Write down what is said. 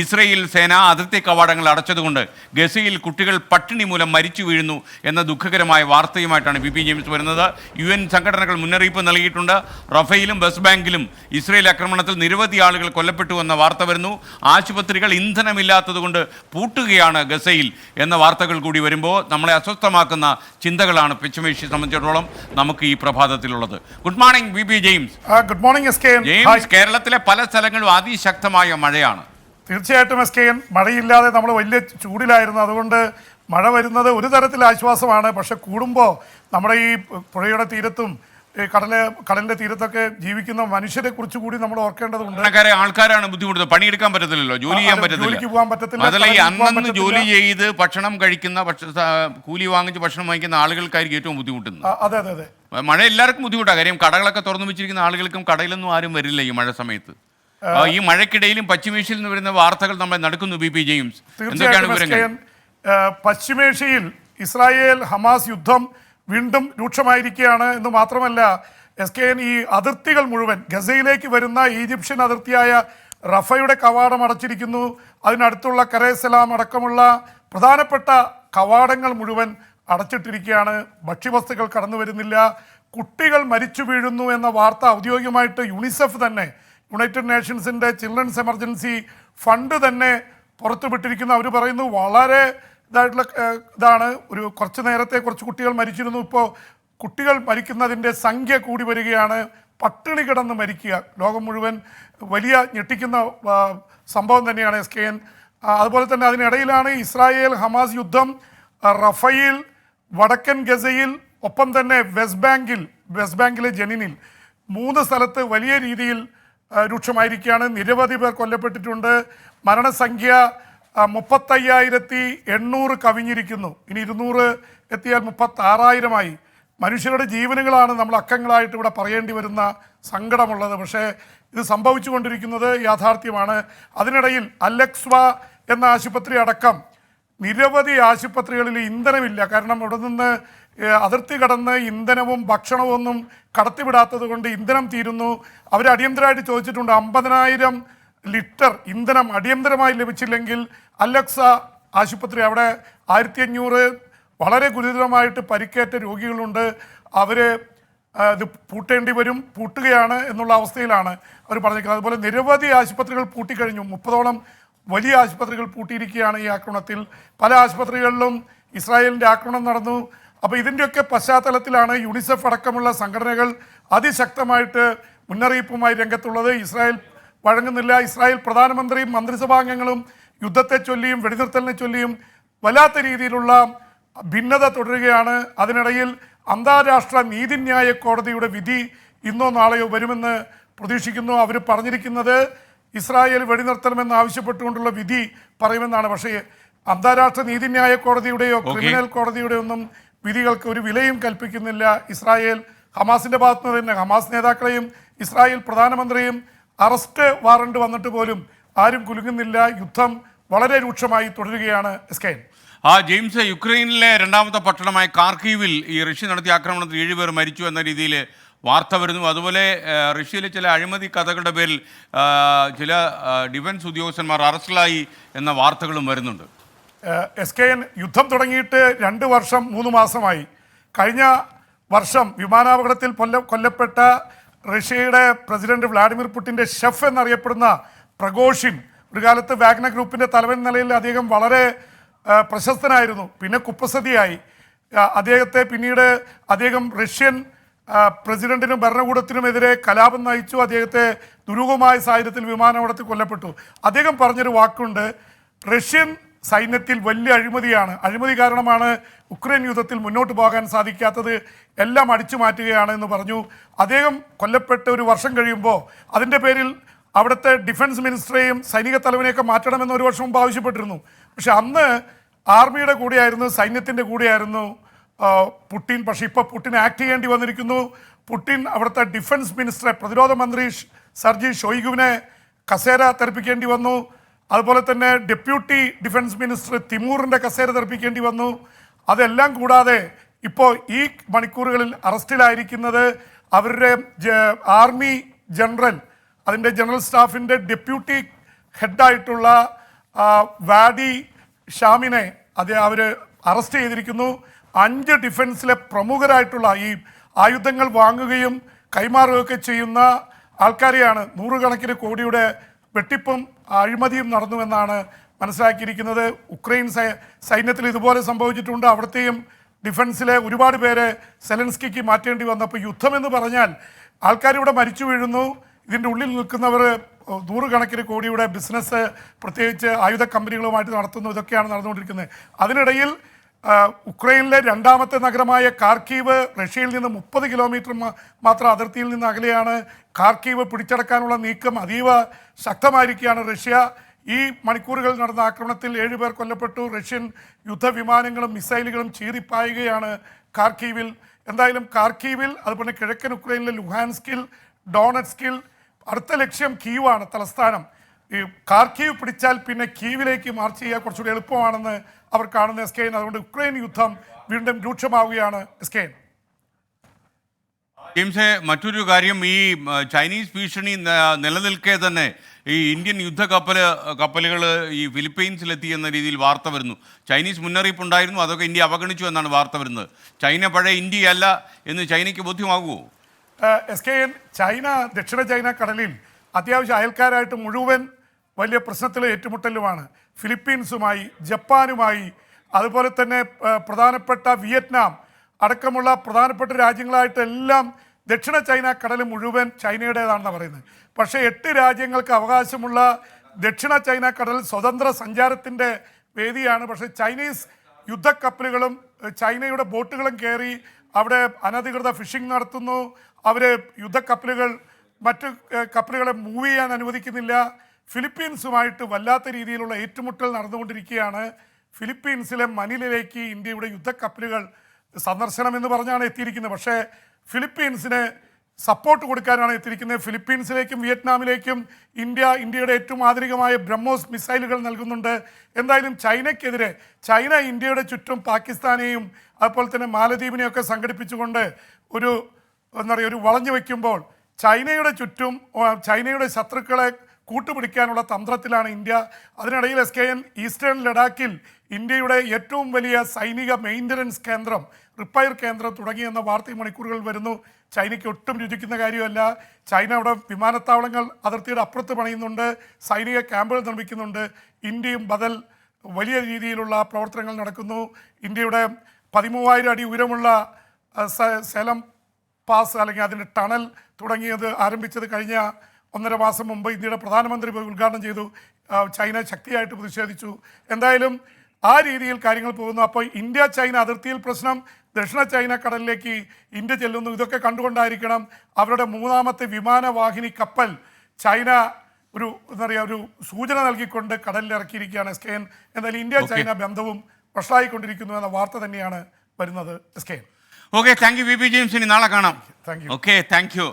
Israel സേന അതിർത്തി കവാടങ്ങൾ അടച്ചതുകൊണ്ട് ഗസയിൽ കുട്ടികൾ പട്ടിണി മൂലം മരിച്ചു വീഴുന്നു എന്ന ദുഃഖകരമായ വാർത്തയുമായിട്ടാണ് ബി പി ജെയിംസ് വരുന്നത്. യു എൻ സംഘടനകൾ മുന്നറിയിപ്പ് നൽകിയിട്ടുണ്ട്. റഫേലും വെസ്റ്റ് ബാങ്കിലും ഇസ്രയേൽ ആക്രമണത്തിൽ നിരവധി ആളുകൾ കൊല്ലപ്പെട്ടു എന്ന വാർത്ത വരുന്നു. ആശുപത്രികൾ ഇന്ധനമില്ലാത്തതുകൊണ്ട് പൂട്ടുകയാണ് ഗസയിൽ എന്ന വാർത്തകൾ കൂടി വരുമ്പോൾ നമ്മളെ അസ്വസ്ഥമാക്കുന്ന ചിന്തകളാണ് പശ്ചിമേഷ്യയെ സംബന്ധിച്ചിടത്തോളം നമുക്ക് ഈ പ്രഭാതത്തിലുള്ളത്. Good morning B P James. Good morning James കേരളത്തിലെ പല സ്ഥലങ്ങളും അതിശക്തമായ മഴയാണ്. തീർച്ചയായിട്ടും എസ് കെ എൻ മഴയില്ലാതെ നമ്മൾ വലിയ ചൂടിലായിരുന്നു. അതുകൊണ്ട് മഴ വരുന്നത് ഒരു തരത്തിൽ ആശ്വാസമാണ്. പക്ഷെ കൂടുമ്പോൾ നമ്മുടെ ഈ പുഴയുടെ തീരത്തും കടൽ കടൽ കടലിന്റെ തീരത്തൊക്കെ ജീവിക്കുന്ന മനുഷ്യരെ കുറിച്ച് കൂടി നമ്മൾ ഓർക്കേണ്ടതുണ്ട്. ആൾക്കാരാണ് ബുദ്ധിമുട്ടുന്നത്. പണിയെടുക്കാൻ പറ്റത്തില്ലല്ലോ? ജോലി ചെയ്യാൻ പറ്റത്തില്ല. പോകാൻ പറ്റത്തില്ല, അതല്ല ഈ അന്നന്ന് ജോലി ചെയ്ത് ഭക്ഷണം കഴിക്കുന്ന കൂലി വാങ്ങിച്ച് ഭക്ഷണം വാങ്ങിക്കുന്ന ആളുകൾക്കായിരിക്കും ഏറ്റവും ബുദ്ധിമുട്ടുന്നത്. അതെ അതെ അതെ. മഴ എല്ലാവർക്കും ബുദ്ധിമുട്ടാണ് കാര്യം കടകളൊക്കെ തുറന്നു വെച്ചിരിക്കുന്ന ആളുകൾക്കും കടയിലൊന്നും ആരും വരില്ല ഈ മഴ സമയത്ത്. ഈ മഴക്കിടയിലും പശ്ചിമേഷ്യയിൽ നിന്ന് വരുന്ന വാർത്തകൾ നമ്മളെ നടക്കുന്നു ബി പി ജെയിംസ്. ഏഹ്, പശ്ചിമേഷ്യയിൽ ഇസ്രായേൽ ഹമാസ് യുദ്ധം വീണ്ടും രൂക്ഷമായിരിക്കുകയാണ് എന്ന് മാത്രമല്ല എസ് കെ എൻ ഈ അതിർത്തികൾ മുഴുവൻ ഗസയിലേക്ക് വരുന്ന ഈജിപ്ഷ്യൻ അതിർത്തിയായ റഫയുടെ കവാടം അടച്ചിരിക്കുന്നു. അതിനടുത്തുള്ള കരേസലാം അടക്കമുള്ള പ്രധാനപ്പെട്ട കവാടങ്ങൾ മുഴുവൻ അടച്ചിട്ടിരിക്കുകയാണ്. ഭക്ഷ്യവസ്തുക്കൾ കടന്നു വരുന്നില്ല കുട്ടികൾ മരിച്ചു വീഴുന്നു എന്ന വാർത്ത ഔദ്യോഗികമായിട്ട് യുണിസെഫ് തന്നെ യുണൈറ്റഡ് നേഷൻസിന്റെ ചിൽഡ്രൻസ് എമർജൻസി ഫണ്ട് തന്നെ പുറത്തുവിട്ടിരിക്കുന്ന. അവർ പറയുന്നു വളരെ ഇതായിട്ടുള്ള ഇതാണ് ഒരു കുറച്ച് നേരത്തെ കുറച്ച് കുട്ടികൾ മരിച്ചിരുന്നു. ഇപ്പോൾ കുട്ടികൾ മരിക്കുന്നതിന്റെ സംഖ്യ കൂടി വരികയാണ്. പട്ടിണി കിടന്ന് മരിക്കുക. ലോകം മുഴുവൻ വലിയ ഞെട്ടിക്കുന്ന സംഭവം തന്നെയാണ് എസ് കെ എൻ. അതുപോലെ തന്നെ അതിനിടയിലാണ് ഇസ്രായേൽ ഹമാസ് യുദ്ധം റഫയിൽ വടക്കൻ ഗസയിൽ ഒപ്പം തന്നെ വെസ്റ്റ് ബാങ്കിൽ വെസ്റ്റ് ബാങ്കിലെ ജനിനിൽ. മൂന്ന് സ്ഥലത്ത് വലിയ രീതിയിൽ രൂക്ഷമായിരിക്കുകയാണ്. നിരവധി പേർ കൊല്ലപ്പെട്ടിട്ടുണ്ട്. മരണസംഖ്യ മുപ്പത്തയ്യായിരത്തി എണ്ണൂറ് കവിഞ്ഞിരിക്കുന്നു. ഇനി ഇരുന്നൂറ് എത്തിയാൽ മുപ്പത്താറായിരമായി. മനുഷ്യരുടെ ജീവനുകളാണ് നമ്മൾ അക്കങ്ങളായിട്ട് ഇവിടെ പറയേണ്ടി വരുന്ന സങ്കടമുള്ളത്. പക്ഷേ ഇത് സംഭവിച്ചുകൊണ്ടിരിക്കുന്നത് യാഥാർത്ഥ്യമാണ്. അതിനിടയിൽ അലക്സ്വ എന്ന ആശുപത്രി അടക്കം നിരവധി ആശുപത്രികളിൽ ഇന്ധനമില്ല. കാരണം ഇവിടെ നിന്ന് അതിർത്തി കടന്ന് ഇന്ധനവും ഭക്ഷണവും ഒന്നും കടത്തിവിടാത്തത് കൊണ്ട് ഇന്ധനം തീരുന്നു. അവർ അടിയന്തരമായിട്ട് ചോദിച്ചിട്ടുണ്ട് അമ്പതിനായിരം ലിറ്റർ ഇന്ധനം അടിയന്തരമായി ലഭിച്ചില്ലെങ്കിൽ അലക്സ ആശുപത്രി അവിടെ ആയിരത്തി അഞ്ഞൂറ് വളരെ ഗുരുതരമായിട്ട് പരിക്കേറ്റ രോഗികളുണ്ട്. അവർ ഇത് പൂട്ടേണ്ടി വരും പൂട്ടുകയാണ് എന്നുള്ള അവസ്ഥയിലാണ് അവർ പറഞ്ഞിരിക്കുന്നത്. അതുപോലെ നിരവധി ആശുപത്രികൾ പൂട്ടിക്കഴിഞ്ഞു. മുപ്പതോളം വലിയ ആശുപത്രികൾ പൂട്ടിയിരിക്കുകയാണ് ഈ ആക്രമണത്തിൽ. പല ആശുപത്രികളിലും ഇസ്രായേലിന്റെ ആക്രമണം നടന്നു. അപ്പോൾ ഇതിന്റെയൊക്കെ പശ്ചാത്തലത്തിലാണ് യുണിസെഫ് അടക്കമുള്ള സംഘടനകൾ അതിശക്തമായിട്ട് മുന്നറിയിപ്പുമായി രംഗത്തുള്ളത്. ഇസ്രായേൽ വഴങ്ങുന്നില്ല. ഇസ്രായേൽ പ്രധാനമന്ത്രിയും മന്ത്രിസഭാംഗങ്ങളും യുദ്ധത്തെ ചൊല്ലിയും വെടിനിർത്തലിനെ ചൊല്ലിയും വല്ലാത്ത രീതിയിലുള്ള ഭിന്നത തുടരുകയാണ്. അതിനിടയിൽ അന്താരാഷ്ട്ര നീതിന്യായ കോടതിയുടെ വിധി ഇന്നോ നാളെയോ വരുമെന്ന് പ്രതീക്ഷിക്കുന്നു. അവർ പറഞ്ഞിരിക്കുന്നത് ഇസ്രായേൽ വെടിനിർത്തണമെന്ന് ആവശ്യപ്പെട്ടുകൊണ്ടുള്ള വിധി പറയുമെന്നാണ്. പക്ഷേ അന്താരാഷ്ട്ര നീതിന്യായ കോടതിയുടെയോ ക്രിമിനൽ കോടതിയുടെയോ ഒന്നും വിധികൾക്ക് ഒരു വിലയും കൽപ്പിക്കുന്നില്ല. ഇസ്രായേൽ ഹമാസിന്റെ ഭാഗത്തു നിന്ന് തന്നെ ഹമാസ് നേതാക്കളെയും ഇസ്രായേൽ പ്രധാനമന്ത്രിയും അറസ്റ്റ് വാറണ്ട് വന്നിട്ട് പോലും ആരും കുലുങ്ങുന്നില്ല. യുദ്ധം വളരെ രൂക്ഷമായി തുടരുകയാണ് എസ്കൈൻ ആ ജെയിംസ് യുക്രൈനിലെ രണ്ടാമത്തെ പട്ടണമായ കാർക്കീവിൽ ഈ റഷ്യ നടത്തിയ ആക്രമണത്തിൽ ഏഴുപേർ മരിച്ചു എന്ന രീതിയിൽ വാർത്ത വരുന്നു. അതുപോലെ റഷ്യയിലെ ചില അഴിമതി കഥകളുടെ പേരിൽ ചില ഡിഫൻസ് ഉദ്യോഗസ്ഥന്മാർ അറസ്റ്റിലായി എന്ന വാർത്തകളും വരുന്നുണ്ട്. എസ് കെ എൻ യുദ്ധം തുടങ്ങിയിട്ട് രണ്ട് വർഷം മൂന്ന് മാസമായി. കഴിഞ്ഞ വർഷം വിമാനാപകടത്തിൽ കൊല്ല കൊല്ലപ്പെട്ട റഷ്യയുടെ പ്രസിഡന്റ് വ്ളാഡിമിർ പുടിന്റെ ഷെഫ് എന്നറിയപ്പെടുന്ന പ്രഘോഷിൻ ഒരു കാലത്ത് വാഗ്ന ഗ്രൂപ്പിന്റെ തലവൻ നിലയിൽ അദ്ദേഹം വളരെ പ്രശസ്തനായിരുന്നു. പിന്നെ കുപ്പസതിയായി അദ്ദേഹത്തെ പിന്നീട് അദ്ദേഹം റഷ്യൻ പ്രസിഡന്റിനും ഭരണകൂടത്തിനുമെതിരെ കലാപം നയിച്ചു. അദ്ദേഹത്തെ ദുരൂഹമായ സാഹചര്യത്തിൽ വിമാനാപകടത്തിൽ കൊല്ലപ്പെട്ടു. അദ്ദേഹം പറഞ്ഞൊരു വാക്കുണ്ട് റഷ്യൻ സൈന്യത്തിൽ വലിയ അഴിമതിയാണ്. അഴിമതി കാരണമാണ് ഉക്രൈൻ യുദ്ധത്തിൽ മുന്നോട്ട് പോകാൻ സാധിക്കാത്തത്. എല്ലാം അടിച്ചു മാറ്റുകയാണ് എന്ന് പറഞ്ഞു. അദ്ദേഹം കൊല്ലപ്പെട്ട ഒരു വർഷം കഴിയുമ്പോൾ അതിന്റെ പേരിൽ അവിടുത്തെ ഡിഫൻസ് മിനിസ്റ്ററെയും സൈനിക തലവനെയൊക്കെ മാറ്റണമെന്ന് ഒരു വർഷം മുമ്പ് ആവശ്യപ്പെട്ടിരുന്നു. പക്ഷെ അന്ന് ആർമിയുടെ കൂടെയായിരുന്നു സൈന്യത്തിന്റെ കൂടെയായിരുന്നു പുട്ടിൻ. പക്ഷേ ഇപ്പോൾ പുട്ടിൻ ആക്ട് ചെയ്യേണ്ടി വന്നിരിക്കുന്നു. പുട്ടിൻ അവിടുത്തെ ഡിഫൻസ് മിനിസ്റ്ററെ പ്രതിരോധ മന്ത്രി സർജി ഷോയിഗുവിനെ കസേര തെറിപ്പിക്കേണ്ടി വന്നു. അതുപോലെ തന്നെ ഡെപ്യൂട്ടി ഡിഫൻസ് മിനിസ്റ്റർ തിമൂറിന്റെ കസേര തെറിപ്പിക്കേണ്ടി വന്നു. അതെല്ലാം കൂടാതെ ഇപ്പോൾ ഈ മണിക്കൂറുകളിൽ അറസ്റ്റിലായിരിക്കുന്നത് അവരുടെ ആർമി ജനറൽ അതിന്റെ ജനറൽ സ്റ്റാഫിന്റെ ഡെപ്യൂട്ടി ഹെഡായിട്ടുള്ള വാഡി ഷാമിനെ അത് അവർ അറസ്റ്റ് ചെയ്തിരിക്കുന്നു. അഞ്ച് ഡിഫൻസിലെ പ്രമുഖരായിട്ടുള്ള ഈ ആയുധങ്ങൾ വാങ്ങുകയും കൈമാറുകയൊക്കെ ചെയ്യുന്ന ആൾക്കാരെയാണ് നൂറുകണക്കിന് കോടിയുടെ വെട്ടിപ്പും അഴിമതിയും നടന്നുവെന്നാണ് മനസ്സിലാക്കിയിരിക്കുന്നത്. ഉക്രൈൻ സൈന്യത്തിൽ ഇതുപോലെ സംഭവിച്ചിട്ടുണ്ട്. അവിടുത്തെയും ഡിഫൻസിലെ ഒരുപാട് പേരെ സെലൻസ്കിക്ക് മാറ്റേണ്ടി വന്നപ്പോൾ യുദ്ധം എന്ന് പറഞ്ഞാൽ ആൾക്കാരിവിടെ മരിച്ചു വീഴുന്നു. ഇതിന്റെ ഉള്ളിൽ നിൽക്കുന്നവർ നൂറുകണക്കിന് കോടിയുടെ ബിസിനസ് പ്രത്യേകിച്ച് ആയുധ കമ്പനികളുമായിട്ട് നടത്തുന്നു. ഇതൊക്കെയാണ് നടന്നുകൊണ്ടിരിക്കുന്നത്. അതിനിടയിൽ ഉക്രൈനിലെ രണ്ടാമത്തെ നഗരമായ കാർക്കീവ് റഷ്യയിൽ നിന്ന് മുപ്പത് കിലോമീറ്റർ മാത്രം അതിർത്തിയിൽ നിന്ന് അകലെയാണ് കാർക്കീവ് പിടിച്ചടക്കാനുള്ള നീക്കം. അതീവ ശക്തമായിരിക്കുകയാണ് റഷ്യ. ഈ മണിക്കൂറുകളിൽ നടന്ന ആക്രമണത്തിൽ ഏഴുപേർ കൊല്ലപ്പെട്ടു. റഷ്യൻ യുദ്ധവിമാനങ്ങളും മിസൈലുകളും ചീറിപ്പായുകയാണ് കാർക്കീവിൽ. എന്തായാലും കാർക്കീവിൽ അതുപോലെ കിഴക്കൻ ഉക്രൈനിലെ ലുഹാൻസ്കിൽ ഡോണറ്റ്സ്കിൽ അടുത്ത ലക്ഷ്യം കീവാണ് തലസ്ഥാനം. ഈ കാർക്കീവ് പിടിച്ചാൽ പിന്നെ കീവിലേക്ക് മാർച്ച് ചെയ്യുക കുറച്ചുകൂടി എളുപ്പമാണെന്ന് അവർ കാണുന്ന എസ് കെയിൻ അതുകൊണ്ട് ഉക്രൈൻ യുദ്ധം വീണ്ടും രൂക്ഷമാവുകയാണ് എസ് കെയിൻ ജെയിംസെ മറ്റൊരു കാര്യം ഈ ചൈനീസ് ഭീഷണി നിലനിൽക്കെ തന്നെ ഈ ഇന്ത്യൻ യുദ്ധ കപ്പൽ കപ്പലുകൾ ഈ ഫിലിപ്പീൻസിലെത്തി എന്ന രീതിയിൽ വാർത്ത വരുന്നു. ചൈനീസ് മുന്നറിയിപ്പ് ഉണ്ടായിരുന്നു അതൊക്കെ ഇന്ത്യ അവഗണിച്ചു എന്നാണ് വാർത്ത വരുന്നത്. ചൈന പഴയ ഇന്ത്യയല്ല എന്ന് ചൈനയ്ക്ക് ബോധ്യമാകുമോ എസ് കെ എൻ ചൈന ദക്ഷിണ ചൈന കടലിൽ അത്യാവശ്യം അയൽക്കാരായിട്ട് മുഴുവൻ വലിയ പ്രശ്നത്തിലും ഏറ്റുമുട്ടലുമാണ്. ഫിലിപ്പീൻസുമായി ജപ്പാനുമായി അതുപോലെ തന്നെ പ്രധാനപ്പെട്ട വിയറ്റ്നാം അടക്കമുള്ള പ്രധാനപ്പെട്ട രാജ്യങ്ങളായിട്ടെല്ലാം ദക്ഷിണ ചൈന കടൽ മുഴുവൻ ചൈനയുടേതാണെന്ന് പറയുന്നത്. പക്ഷേ എട്ട് രാജ്യങ്ങൾക്ക് അവകാശമുള്ള ദക്ഷിണ ചൈന കടൽ സ്വതന്ത്ര സഞ്ചാരത്തിന്റെ വേദിയാണ്. പക്ഷേ ചൈനീസ് യുദ്ധക്കപ്പലുകളും ചൈനയുടെ ബോട്ടുകളും കയറി അവിടെ അനധികൃത ഫിഷിംഗ് നടത്തുന്നു. അവർ യുദ്ധക്കപ്പലുകൾ മറ്റ് കപ്പലുകളെ മൂവ് ചെയ്യാൻ അനുവദിക്കുന്നില്ല. ഫിലിപ്പീൻസുമായിട്ട് വല്ലാത്ത രീതിയിലുള്ള ഏറ്റുമുട്ടൽ നടന്നുകൊണ്ടിരിക്കുകയാണ്. ഫിലിപ്പീൻസിലെ മനിലേക്ക് ഇന്ത്യയുടെ യുദ്ധക്കപ്പലുകൾ സന്ദർശനം എന്ന് പറഞ്ഞാണ് എത്തിയിരിക്കുന്നത്. പക്ഷേ ഫിലിപ്പീൻസിന് സപ്പോർട്ട് കൊടുക്കാനാണ് എത്തിയിരിക്കുന്നത്. ഫിലിപ്പീൻസിലേക്കും വിയറ്റ്നാമിലേക്കും ഇന്ത്യ ഇന്ത്യയുടെ ഏറ്റവും ആധുനികമായ ബ്രഹ്മോസ് മിസൈലുകൾ നൽകുന്നുണ്ട്. എന്തായാലും ചൈനയ്ക്കെതിരെ ചൈന ഇന്ത്യയുടെ ചുറ്റും പാകിസ്ഥാനെയും അതുപോലെ തന്നെ മാലദ്വീപിനെയൊക്കെ സംഘടിപ്പിച്ചുകൊണ്ട് ഒരു എന്താ പറയുക ഒരു വളഞ്ഞു വയ്ക്കുമ്പോൾ ചൈനയുടെ ചുറ്റും ചൈനയുടെ ശത്രുക്കളെ കൂട്ടുപിടിക്കാനുള്ള തന്ത്രത്തിലാണ് ഇന്ത്യ. അതിനിടയിൽ എസ് കെ എൻ ഈസ്റ്റേൺ ലഡാക്കിൽ ഇന്ത്യയുടെ ഏറ്റവും വലിയ സൈനിക മെയിന്റനൻസ് കേന്ദ്രം റിപ്പയർ കേന്ദ്രം തുടങ്ങിയെന്ന വാർത്ത മണിക്കൂറുകൾ വരുന്നു. ചൈനയ്ക്ക് ഒട്ടും രുചിക്കുന്ന കാര്യമല്ല. ചൈന അവിടെ വിമാനത്താവളങ്ങൾ അതിർത്തിയുടെ അപ്പുറത്ത് പണിയുന്നുണ്ട്. സൈനിക ക്യാമ്പുകൾ നിർമ്മിക്കുന്നുണ്ട്. ഇന്ത്യയും ബദൽ വലിയ രീതിയിലുള്ള പ്രവർത്തനങ്ങൾ നടക്കുന്നു. ഇന്ത്യയുടെ പതിമൂവായിരം അടി ഉയരമുള്ള സ്ഥലം പാസ് അല്ലെങ്കിൽ അതിന്റെ ടണൽ തുടങ്ങിയത് ആരംഭിച്ചത് കഴിഞ്ഞ ഒന്നര മാസം മുമ്പ് ഇന്ത്യയുടെ പ്രധാനമന്ത്രി പോയി ഉദ്ഘാടനം ചെയ്തു. ചൈന ശക്തിയായിട്ട് പ്രതിഷേധിച്ചു. എന്തായാലും ആ രീതിയിൽ കാര്യങ്ങൾ പോകുന്നു. അപ്പോൾ ഇന്ത്യ ചൈന അതിർത്തിയിൽ പ്രശ്നം ദക്ഷിണ ചൈന കടലിലേക്ക് ഇന്ത്യ ചെല്ലുന്നു. ഇതൊക്കെ കണ്ടുകൊണ്ടായിരിക്കണം അവരുടെ മൂന്നാമത്തെ വിമാനവാഹിനി കപ്പൽ ചൈന ഒരു എന്താ പറയുക ഒരു സൂചന നൽകിക്കൊണ്ട് കടലിൽ ഇറക്കിയിരിക്കുകയാണ്. എസ് കെ എൻ എന്നാൽ ഇന്ത്യ ചൈന ബന്ധവും വഷളായിക്കൊണ്ടിരിക്കുന്നു എന്ന വാർത്ത തന്നെയാണ് വരുന്നത്. S K N okay thank you V P James ഇനി നാളെ കാണാം. Okay thank U